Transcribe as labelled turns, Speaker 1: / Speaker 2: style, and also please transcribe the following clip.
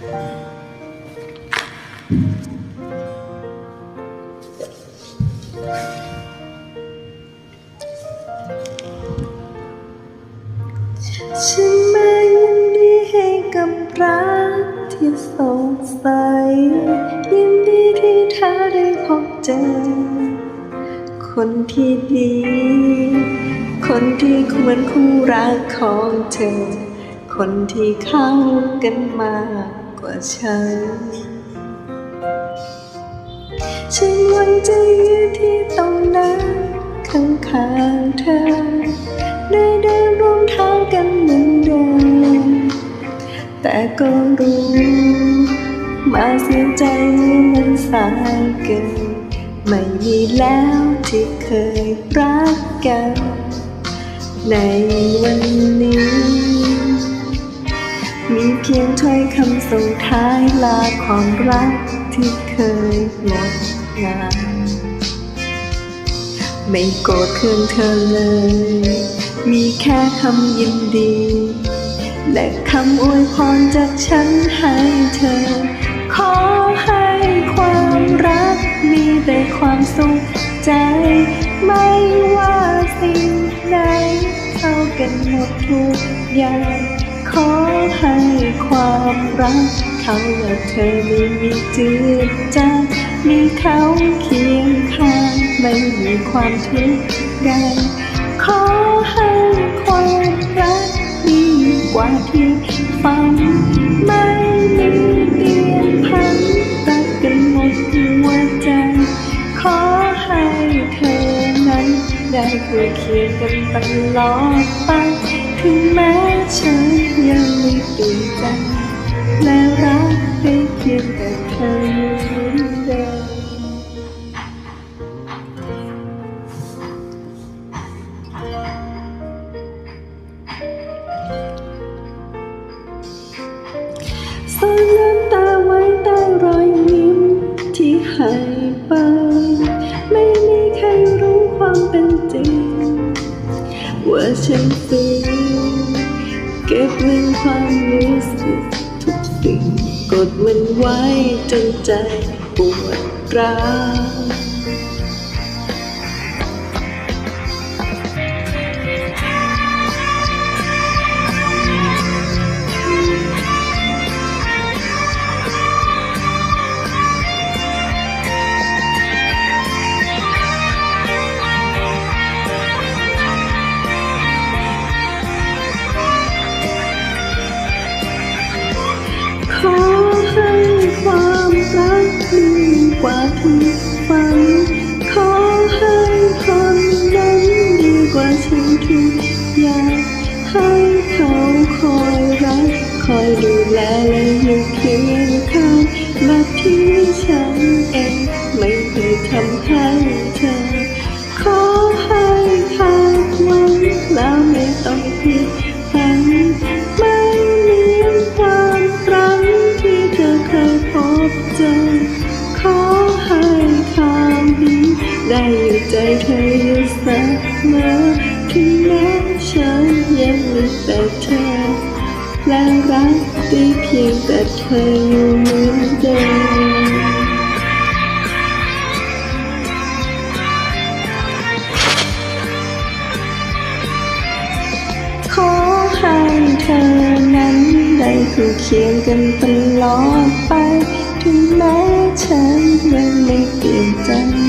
Speaker 1: ฉันมายินดีให้กับรักที่สดใสยินดีที่เธอได้พบเจอ คนที่ดี คนที่ควรคู่รักของเธอ คนที่เข้ากันมา กว่าฉัน ฉันหวังจะยืนที่ตรงนั้นข้างๆเธอ ได้เดินร่วมทางกันเหมือนเดิมแต่ก็รู้มาเสียใจมันสายเกินไม่มีแล้วที่เคยรักกัน ในวันนี้ มีเพียงถ้อยคำส่งท้ายลาความรักที่เคยงดงามไม่โกรธเคืองเธอเลย มีแค่คำยินดี และคำอวยพรจากฉันให้เธอ ขอให้ความรักมีแต่ความสุขใจ ไม่ว่าสิ่งใดเท่ากันหมดทุกอย่าง ขอให้ความรัก เขาและเธอไม่มีจืดจางมีเขาเคียงข้าง ไม่มีความทุกข์ใดขอให้ความรักดีกว่าที่ฝัน ไม่มีเปลี่ยนพันรักกันหมดหัวใจ ขอให้เธอนั้น ได้คู่เคียงกันตลอดไป ถึงแม้ฉัน ฉันฝืนเก็บมันความรู้สึกทุกสิ่ง กดมันไว้จนใจปวดร้าว รักดีกว่าที่ฝัน ขอให้คนนั้นดีกว่าฉันทุกอย่างให้เขาคอยรัก คอยดูแลและอยู่เคียงข้างแบบที่ อยู่ใจเธออยู่เสมอถึงแม้ฉันยังมีแต่เธอและรักได้เพียงแต่เธออยู่เหมือนเดิมขอให้เธอนั้นได้คู่เคียงกันตลอดไป ถึงแม้ฉันยังไม่เปลี่ยนใจ